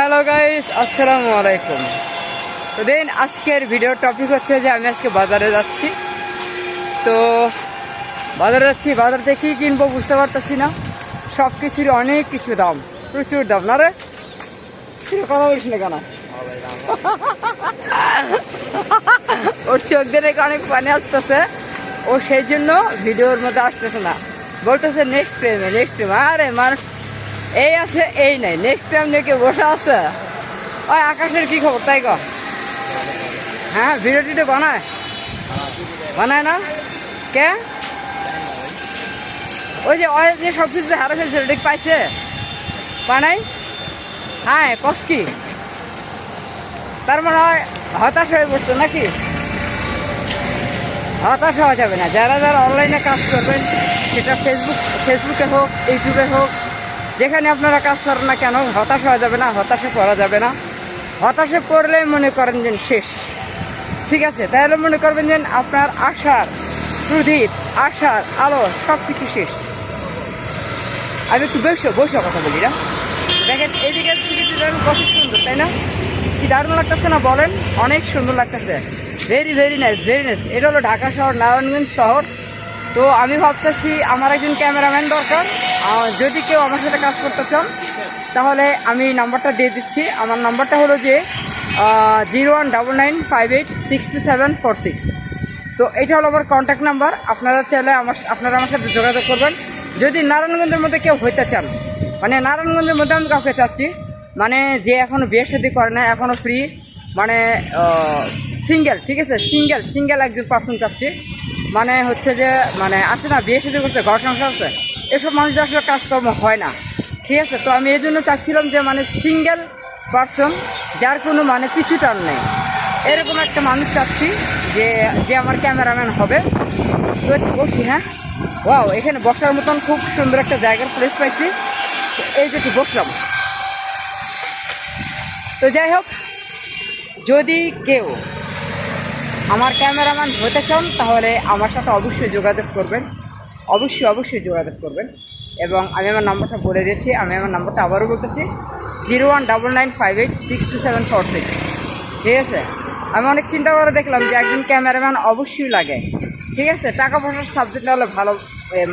Hello guys আসসালামু আলাইকুম তো দেন, আজকের ভিডিও টপিক হচ্ছে যে আমি আজকে বাজারে যাচ্ছি। তো বাজারে যাচ্ছি, বাজার থেকে কী কিনবো বুঝতে পারতেছি না। সব কিছুর অনেক কিছু দাম। প্রচুর দাম। না রে? কথা বলিস না কেন? ওর চোখ দিয়ে নাকি অনেক পানি আসতেছে। ও সেই জন্য ভিডিওর মধ্যে আসতেছে না। বলতেছে নেক্সট টাইমে নেক্সট টাইম আরে, মানুষ এই আছে, এই নাই নেক্সট টাইম দেখে বসে আছে। ওই আকাশের কি খবর, তাই হ্যাঁ ভিডিও টিডিও বানায়? বানায় না? কে? ওই যে ওই যে সব কিছু হারা ফেলছে ওটা কি পাইছে? বানাই? হ্যাঁ কস কি? তার মানে হয়, হতাশ হয়ে পড়ছে নাকি? হতাশ হওয়া যাবে না। যারা যারা অনলাইনে কাজ করবেন, সেটা ফেসবুক ফেসবুকে হোক ইউটিউবে হোক যেখানে আপনারা কাজ করেন না কেন, হতাশ হওয়া যাবে না, হতাশে পড়া যাবে না। হতাশে পড়লে মনে করেন যে শেষ। ঠিক আছে? তাহলে মনে করবেন যে আপনার আশার প্রদীপ আশার, আলো সব কিছু শেষ। আমি একটু বসো বসো কথা বলি, না? দেখেন, এদিকে কত সুন্দর, তাই না? কি দারুণ লাগতেছে না বলেন? অনেক সুন্দর লাগতেছে। Very very nice very nice এটা হলো ঢাকা শহর, নারায়ণগঞ্জ শহর। তো আমি ভাবতেছি আমার একজন ক্যামেরাম্যান দরকার। যদি কেউ আমার সাথে কাজ করতে চান, তাহলে আমি নাম্বারটা দিয়ে দিচ্ছি। আমার নাম্বারটা হলো যে zero one double nine five eight six two seven four six. তো এটা হলো আমার কন্ট্যাক্ট নাম্বার আপনারা চাইলে আমার আপনারা আমার সাথে যোগাযোগ করবেন। যদি নারায়ণগঞ্জের মধ্যে কেউ হইতে চান মানে নারায়ণগঞ্জের মধ্যে আমি কাউকে চাচ্ছি মানে যে এখনও বিয়ে শাদী করে না এখনও ফ্রি মানে সিঙ্গেল ঠিক আছে? সিঙ্গেল সিঙ্গেল একজন পার্সন চাচ্ছি। মানে হচ্ছে যে মানে আছে না, বিয়ে শাদী করতে ঘর সংসার আছে। এসব মানুষদের আসলে কাজকর্ম হয় না। ঠিক আছে, তো আমি এই জন্য চাচ্ছিলাম যে মানে সিঙ্গেল পার্সন যার কোনো মানে পিছু টান নেই। এরকম একটা মানুষ চাচ্ছি যে যে আমার ক্যামেরাম্যান হবে। তো একটু বসি হ্যাঁ? ওয়াও এখানে বসার মতন খুব সুন্দর একটা জায়গার প্লেস পাইছি। এই যে বসলাম। তো যাই হোক, যদি কেউ আমার ক্যামেরাম্যান হতে চান, তাহলে আমার সাথে অবশ্যই যোগাযোগ করবেন। অবশ্যই অবশ্যই যোগাযোগ করবেন। এবং আমি আমার নাম্বারটা বলে দিয়েছি, আমি আমার নাম্বারটা আবারও বলতেছি, zero one double nine five eight six two seven four six. ঠিক আছে? আমি অনেক চিন্তা করে দেখলাম যে একজন ক্যামেরাম্যান অবশ্যই লাগে। ঠিক আছে? টাকা পয়সার সাবজেক্ট হলে ভালো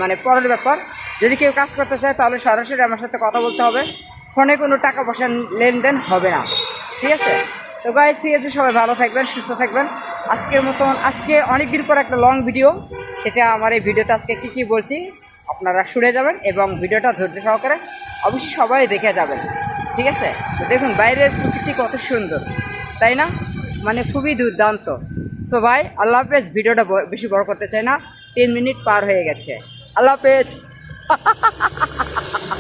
মানে পরের ব্যাপার। যদি কেউ কাজ করতে চায়, তাহলে সরাসরি আমার সাথে কথা বলতে হবে। ফোনে কোনো টাকা পয়সা লেনদেন হবে না। ঠিক আছে? তো গাইজ ঠিক আছে, সবাই ভালো থাকবেন, সুস্থ থাকবেন। আজকের মতন, আজকে অনেক দিন পর একটা লং ভিডিও সেটা আমার এই ভিডিওতে আজকে কী কী বলছি, আপনারা শুনে যাবেন এবং ভিডিওটা ধৈর্য সহকারে অবশ্যই সবাই দেখে যাবেন। ঠিক আছে? দেখুন, বাইরের প্রকৃতি কত সুন্দর, তাই না? মানে খুবই দুর্দান্ত। সো ভাই, আল্লাহ হাফেজ ভিডিওটা বেশি বড় করতে চাই না। তিন মিনিট পার হয়ে গেছে। আল্লাহ হাফেজ।